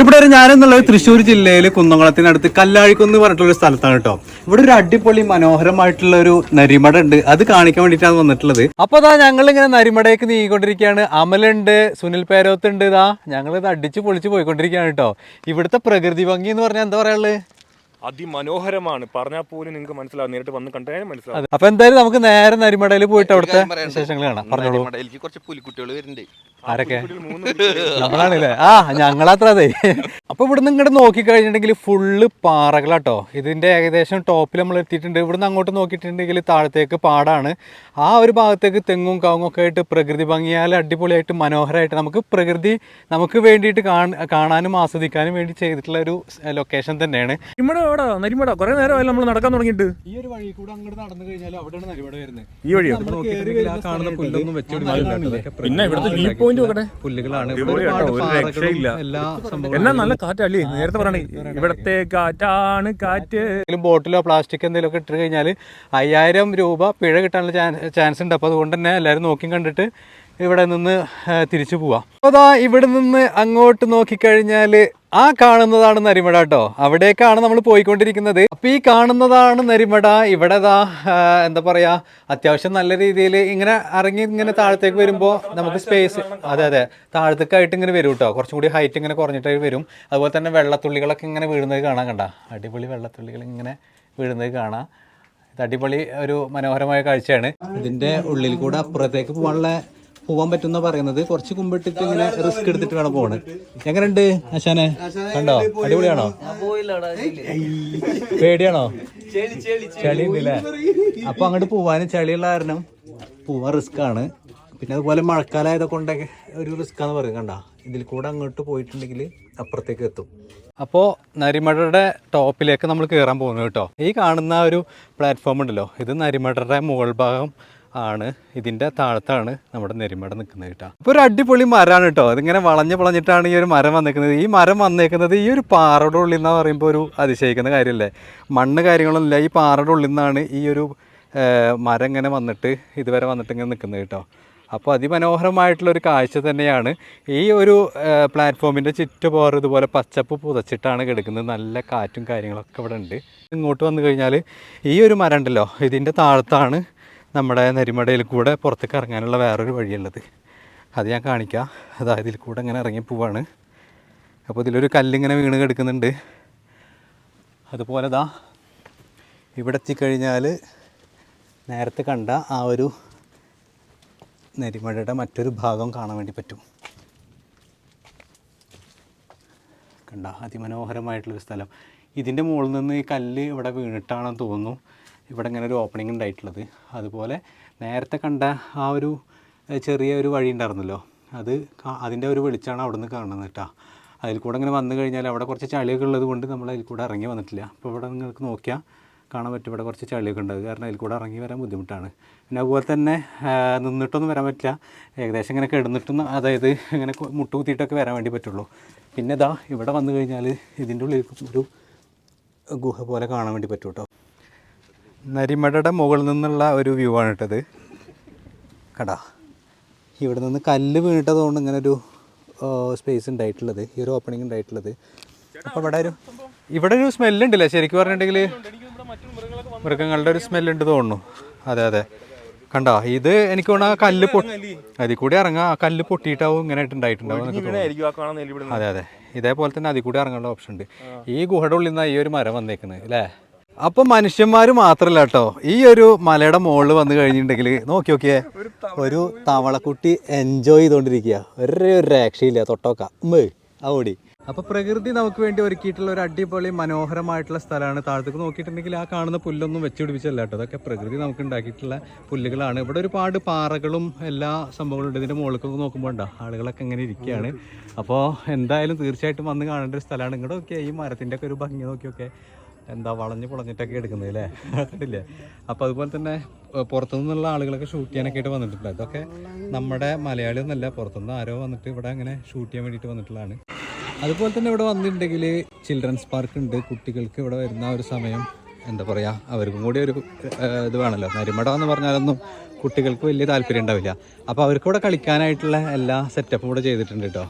ഇവിടെ ഒരു ഞാനെന്നുള്ളത് തൃശ്ശൂർ ജില്ലയിലെ കുന്നംകുളത്തിനടുത്ത് കല്ലാഴിക്കുന്ന് പറഞ്ഞിട്ടുള്ള ഒരു സ്ഥലത്താണ് കേട്ടോ. ഇവിടെ ഒരു അടിപൊളി മനോഹരമായിട്ടുള്ള ഒരു നരിമട ഉണ്ട്. അത് കാണിക്കാൻ വേണ്ടിയിട്ടാണ് വന്നിട്ടുള്ളത്. അപ്പൊ അതാ ഞങ്ങൾ ഇങ്ങനെ നരിമടയ്ക്ക് നീങ്ങിക്കൊണ്ടിരിക്കുകയാണ്. അമലുണ്ട് സുനിൽ പേരോത്ത് ഉണ്ട് ഇതാ ഞങ്ങൾ ഇത് അടിച്ച് പൊളിച്ച് പോയിക്കൊണ്ടിരിക്കുകയാണ് കേട്ടോ. ഇവിടുത്തെ പ്രകൃതി ഭംഗി എന്ന് പറഞ്ഞാൽ എന്താ പറയാനുള്ളത്? അതിമനോഹരമാണ്. പറഞ്ഞാൽ പോലും നിങ്ങൾക്ക് മനസ്സിലാവും. നേരിട്ട് വന്ന് കണ്ടാലും മനസ്സിലാവും. അപ്പൊ എന്തായാലും നമുക്ക് നേരെ നരിമടയിൽ പോയിട്ട് അവിടുത്തെ വിശേഷങ്ങൾ കാണാം. പറഞ്ഞോളൂ. എനിക്ക് കുറച്ച് പുലിക്കുട്ടികൾ വരുന്നുണ്ട്. ആരൊക്കെ? മൂന്ന് നമ്മളാണല്ലേ? ആ ഞങ്ങളത്ര അതെ. അപ്പൊ ഇവിടുന്ന് ഇങ്ങോട്ട് നോക്കി കഴിഞ്ഞിട്ടുണ്ടെങ്കിൽ ഫുള്ള് പാറകളാട്ടോ. ഇതിന്റെ ഏകദേശം ടോപ്പിൽ നമ്മൾ എത്തിയിട്ടുണ്ട്. ഇവിടുന്ന് അങ്ങോട്ട് നോക്കിയിട്ടുണ്ടെങ്കിൽ താഴത്തേക്ക് പാടാണ്. ആ ഒരു ഭാഗത്തേക്ക് തെങ്ങും കാവും ഒക്കെ ആയിട്ട് പ്രകൃതി ഭംഗിയാൽ അടിപൊളിയായിട്ട് മനോഹരമായിട്ട് നമുക്ക് പ്രകൃതി നമുക്ക് വേണ്ടിയിട്ട് കാണ- കാണാനും ആസ്വദിക്കാനും വേണ്ടി ചെയ്തിട്ടുള്ള ഒരു ലൊക്കേഷൻ തന്നെയാണ്. നരിമട എവിടാ നരിമട? കുറെ നേരമായി നമ്മൾ നടക്കാൻ തുടങ്ങിയിട്ട്. ഈ ഒരു വഴി കൂടെ അങ്ങോട്ട് നടന്നു കഴിഞ്ഞാൽ അവിടെയാണ് നരിമട വരുന്നത് ഈ വഴിയോ? കാണുന്ന പുല്ലൊന്നും പിന്നെ ഇവിടുത്തെ വ്യൂ പോയിന്റ് നോക്കട്ടെ പുല്ലുകളാണ് ഒരു രക്ഷയില്ല. എന്നാ നല്ല കാറ്റല്ലേ നേരത്തെ പറയണേ ഇവിടത്തെ കാറ്റാണ് കാറ്റ്. ബോട്ടിലോ പ്ലാസ്റ്റിക് എന്തെങ്കിലും ഒക്കെ ഇട്ട് കഴിഞ്ഞാൽ അയ്യായിരം രൂപ പിഴ കിട്ടാനുള്ള ചാൻസ് ഉണ്ട് അപ്പോൾ അതുകൊണ്ട് തന്നെ എല്ലാരും നോക്കി കണ്ടിട്ട് ഇവിടെ നിന്ന് തിരിച്ചു പോവാം. അപ്പോൾ അതാ ഇവിടെ നിന്ന് അങ്ങോട്ട് നോക്കിക്കഴിഞ്ഞാൽ ആ കാണുന്നതാണ് നരിമട കേട്ടോ അവിടേക്കാണ് നമ്മൾ പോയിക്കൊണ്ടിരിക്കുന്നത്. അപ്പോൾ ഈ കാണുന്നതാണ് നരിമട. ഇവിടെ ദാ എന്താ പറയാ അത്യാവശ്യം നല്ല രീതിയിൽ ഇങ്ങനെ ഇറങ്ങി ഇങ്ങനെ താഴത്തേക്ക് വരുമ്പോൾ നമുക്ക് സ്പേസ് അതെ അതെ. താഴത്തേക്കായിട്ട് ഇങ്ങനെ വരും കേട്ടോ കുറച്ചും കൂടി ഹൈറ്റ് ഇങ്ങനെ കുറഞ്ഞിട്ട് വരും. അതുപോലെ തന്നെ വെള്ളത്തുള്ളികളൊക്കെ ഇങ്ങനെ വീഴുന്നത് കാണാൻ കണ്ട. അടിപൊളി വെള്ളത്തുള്ളികൾ ഇങ്ങനെ വീഴുന്നത് കാണാം. ഇത് അടിപൊളി ഒരു മനോഹരമായ കാഴ്ചയാണ്. ഇതിന്റെ ഉള്ളിൽ കൂടെ അപ്പുറത്തേക്ക് പോകാനുള്ള പോകാൻ പറ്റുന്ന പറയുന്നത് കുറച്ച് കുമ്പിട്ടിട്ട് ഇങ്ങനെ റിസ്ക് എടുത്തിട്ട് വേണം പോണ് എങ്ങനെയുണ്ട് ആശാനെ? കണ്ടോ? അടിപൊളിയാണോ? പേടിയാണോ? ചളി ഉണ്ടല്ലേ അപ്പൊ അങ്ങോട്ട് പോവാനും ചളിയുള്ള കാരണം പോവാൻ റിസ്ക് ആണ്. പിന്നെ അതുപോലെ മഴക്കാലമായത് കൊണ്ടൊക്കെ ഒരു റിസ്ക് ആണെന്ന് പറയും കണ്ട? ഇതിൽ കൂടെ അങ്ങോട്ട് പോയിട്ടുണ്ടെങ്കിൽ അപ്പുറത്തേക്ക് എത്തും. അപ്പോൾ നരിമടയുടെ ടോപ്പിലേക്ക് നമ്മൾ കയറാൻ പോകുന്നു കേട്ടോ. ഈ കാണുന്ന ഒരു പ്ലാറ്റ്ഫോം ഉണ്ടല്ലോ. ഇത് നരിമടയുടെ മുകൾ ഭാഗം ആണ്. ഇതിന്റെ താഴത്താണ് നമ്മുടെ നെരിമട നിൽക്കുന്നത് കേട്ടോ. അപ്പോൾ ഒരു അടിപൊളി മരമാണ് കേട്ടോ. അതിങ്ങനെ വളഞ്ഞ് വളഞ്ഞിട്ടാണ് ഈ ഒരു മരം വന്നേക്കുന്നത് ഈ മരം വന്നേക്കുന്നത് ഈ ഒരു പാറയുടെ ഉള്ളിൽ നിന്ന് പറയുമ്പോൾ ഒരു അതിശയിക്കുന്ന കാര്യമല്ലേ മണ്ണ് കാര്യങ്ങളൊന്നുമില്ല. ഈ പാറയുടെ ഉള്ളിൽ നിന്നാണ് ഈ ഒരു മരം ഇങ്ങനെ വന്നിട്ട് ഇതുവരെ വന്നിട്ട് ഇങ്ങനെ നിൽക്കുന്നത് കേട്ടോ. അപ്പോൾ അതിമനോഹരമായിട്ടുള്ള ഒരു കാഴ്ച തന്നെയാണ് ഈ ഒരു പ്ലാറ്റ്ഫോമിന്റെ ചുറ്റുപോറ് ഇതുപോലെ പച്ചപ്പ് പുതച്ചിട്ടാണ് കിടക്കുന്നത്. നല്ല കാറ്റും കാര്യങ്ങളൊക്കെ ഇവിടെ ഉണ്ട്. ഇങ്ങോട്ട് വന്നു കഴിഞ്ഞാൽ ഈ ഒരു മരം ഉണ്ടല്ലോ. ഇതിന്റെ താഴത്താണ് നമ്മുടെ നെരിമടയിൽ കൂടെ പുറത്തേക്ക് ഇറങ്ങാനുള്ള വേറൊരു വഴിയുള്ളത്. അത് ഞാൻ കാണിക്കാം. അതായത് ഇതിൽ കൂടെ ഇങ്ങനെ ഇറങ്ങി പോവാണ്. അപ്പോൾ ഇതിലൊരു കല്ലിങ്ങനെ വീണ് കിടക്കുന്നുണ്ട്. അതുപോലെ ദാ ഇവിടെ എത്തിക്കഴിഞ്ഞാൽ നേരത്തെ കണ്ട ആ ഒരു നെരിമഴയുടെ മറ്റൊരു ഭാഗം കാണാൻ വേണ്ടി പറ്റും. കണ്ട അതിമനോഹരമായിട്ടുള്ളൊരു സ്ഥലം. ഇതിന്റെ മുകളിൽ നിന്ന് ഈ കല്ല് ഇവിടെ വീണിട്ടാണെന്ന് തോന്നുന്നു. ഇവിടെ ഇങ്ങനെ ഒരു ഓപ്പണിംഗ് ഉണ്ടായിട്ടുള്ളത്. അതുപോലെ നേരത്തെ കണ്ട ആ ഒരു ചെറിയ ഒരു വഴി ഉണ്ടായിരുന്നല്ലോ. അത് അതിന്റെ ഒരു വെളിച്ചാണ് അവിടെ നിന്ന് കാണുന്നത് കേട്ടോ. അതിൽ കൂടെ ഇങ്ങനെ വന്നു കഴിഞ്ഞാൽ അവിടെ കുറച്ച് ചളിയൊക്കെ ഉള്ളത് കൊണ്ട് നമ്മൾ അതിൽ കൂടെ ഇറങ്ങി വന്നിട്ടില്ല. അപ്പോൾ ഇവിടെ നിങ്ങൾക്ക് നോക്കിയാൽ കാണാൻ പറ്റും ഇവിടെ കുറച്ച് ചളിയൊക്കെ ഉണ്ട്. കാരണം അതിൽ കൂടെ ഇറങ്ങി വരാൻ ബുദ്ധിമുട്ടാണ്. പിന്നെ അതുപോലെ തന്നെ നിന്നിട്ടൊന്നും വരാൻ പറ്റില്ല. ഏകദേശം ഇങ്ങനെ കിടന്നിട്ടൊന്നും അതായത് ഇങ്ങനെ മുട്ടുകുത്തിയിട്ടൊക്കെ മുട്ട് വരാൻ വേണ്ടി പറ്റുള്ളൂ. പിന്നെ ഇതാ ഇവിടെ വന്നു കഴിഞ്ഞാൽ ഇതിന്റെ ഉള്ളിൽ ഒരു ഗുഹ പോലെ കാണാൻ വേണ്ടി പറ്റും കേട്ടോ. നരിമടയുടെ മുകളിൽ നിന്നുള്ള ഒരു വ്യൂ ആണ് ഇട്ടത് കടാ ഇവിടെ നിന്ന് കല്ല് വീണിട്ടതുകൊണ്ട് ഇങ്ങനെ ഒരു സ്പേസ് ഉണ്ടായിട്ടുള്ളത് ഈ ഒരു ഓപ്പണിംഗ് ഉണ്ടായിട്ടുള്ളത്. അപ്പോൾ ഇവിടെ ഒരു ഇവിടെ ഒരു സ്മെല്ല് ഉണ്ടല്ലേ? ശരിക്കും പറഞ്ഞിട്ടുണ്ടെങ്കിൽ മൃഗങ്ങളുടെ ഒരു സ്മെല്ലുണ്ട് തോന്നുന്നു. അതെ അതെ. കണ്ടോ ഇത് എനിക്ക് തോന്നുന്നു ആ കല്ല് പൊട്ടി അതിൽ കൂടി ഇറങ്ങാം. ആ കല്ല് പൊട്ടിയിട്ടാവും ഇങ്ങനെ ഉണ്ടായിട്ടുണ്ടാവും അതെ അതെ. ഇതേപോലെ തന്നെ അതിൽ കൂടി ഇറങ്ങാനുള്ള ഓപ്ഷൻ ഉണ്ട്. ഈ ഗുഹയുടെ ഉള്ളിൽ നിന്നാണ് ഈ ഒരു മരം വന്നേക്കുന്നത് അല്ലേ? അപ്പൊ മനുഷ്യന്മാര് മാത്രല്ല കേട്ടോ ഈ ഒരു മലയുടെ മുകളിൽ വന്നു കഴിഞ്ഞിട്ടുണ്ടെങ്കിൽ നോക്കി നോക്കിയേ. ഒരു തവളക്കുട്ടി എൻജോയ് ചെയ്തുകൊണ്ടിരിക്കുക ഒരേ ഒരു രക്ഷയില്ല തൊട്ടോക്ക. ഓടി അപ്പൊ പ്രകൃതി നമുക്ക് വേണ്ടി ഒരുക്കിയിട്ടുള്ള ഒരു അടിപൊളി മനോഹരമായിട്ടുള്ള സ്ഥലമാണ്. താഴത്തേക്ക് നോക്കിയിട്ടുണ്ടെങ്കിൽ ആ കാണുന്ന പുല്ലൊന്നും വെച്ച് പിടിപ്പിച്ചല്ല കേട്ടോ. അതൊക്കെ പ്രകൃതി നമുക്ക് ഉണ്ടാക്കിയിട്ടുള്ള പുല്ലുകളാണ്. ഇവിടെ ഒരുപാട് പാറകളും എല്ലാ സംഭവങ്ങളും ഉണ്ട്. ഇതിന്റെ മുകളിലേക്ക് നോക്കുമ്പോൾ ഉണ്ടോ ആളുകളൊക്കെ ഇങ്ങനെ ഇരിക്കുകയാണ് അപ്പോൾ എന്തായാലും തീർച്ചയായിട്ടും വന്ന് കാണേണ്ട ഒരു സ്ഥലമാണ്. ഇങ്ങോട്ട് ഓക്കെ ഈ മരത്തിന്റെ ഒക്കെ ഒരു ഭംഗി നോക്കിയൊക്കെ എന്താ വളഞ്ഞ് പൊളഞ്ഞിട്ടൊക്കെ എടുക്കുന്നത് അല്ലേ? കണ്ടില്ലേ? അപ്പോൾ അതുപോലെ തന്നെ പുറത്തു നിന്നുള്ള ആളുകളൊക്കെ ഷൂട്ട് ചെയ്യാനൊക്കെ ആയിട്ട് വന്നിട്ടുണ്ട്. ഇതൊക്കെ നമ്മുടെ മലയാളി ഒന്നല്ല പുറത്തുനിന്ന് ആരോ വന്നിട്ട് ഇവിടെ അങ്ങനെ ഷൂട്ട് ചെയ്യാൻ വേണ്ടിയിട്ട് വന്നിട്ടുള്ളതാണ്. അതുപോലെ തന്നെ ഇവിടെ വന്നിട്ടുണ്ടെങ്കിൽ ചിൽഡ്രൻസ് പാർക്ക് ഉണ്ട്. കുട്ടികൾക്ക് ഇവിടെ വരുന്ന ഒരു സമയം എന്താ പറയുക അവർക്കും കൂടി ഒരു ഇത് വേണമല്ലോ നരിമടം എന്ന് പറഞ്ഞാലൊന്നും കുട്ടികൾക്ക് വലിയ താല്പര്യം ഉണ്ടാവില്ല. അപ്പോൾ അവർക്കൂടെ കളിക്കാനായിട്ടുള്ള എല്ലാ സെറ്റപ്പും ഇവിടെ ചെയ്തിട്ടുണ്ട് കേട്ടോ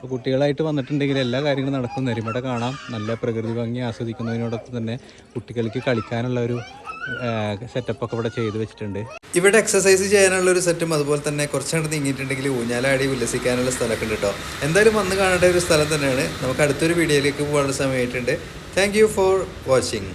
അപ്പോൾ കുട്ടികളായിട്ട് വന്നിട്ടുണ്ടെങ്കിൽ എല്ലാ കാര്യങ്ങളും നടക്കും. നെരിമട കാണാം. നല്ല പ്രകൃതി ഭംഗി ആസ്വദിക്കുന്നതിനോടൊപ്പം തന്നെ കുട്ടികൾക്ക് കളിക്കാനുള്ള ഒരു സെറ്റപ്പ് ഒക്കെ ഇവിടെ ചെയ്തു വെച്ചിട്ടുണ്ട്. ഇവിടെ എക്സസൈസ് ചെയ്യാനുള്ള ഒരു സെറ്റും അതുപോലെ തന്നെ കുറച്ചങ്ങോട്ട് നീങ്ങിയിട്ടുണ്ടെങ്കിൽ ഊഞ്ഞാലാടി ഉല്ലസിക്കാനുള്ള സ്ഥലമൊക്കെ ഉണ്ട് കേട്ടോ. എന്തായാലും വന്ന് കാണേണ്ട ഒരു സ്ഥലം തന്നെയാണ്. നമുക്ക് അടുത്തൊരു വീഡിയോയിലേക്ക് പോകാനുള്ള സമയമായിട്ടുണ്ട്. Thank for watching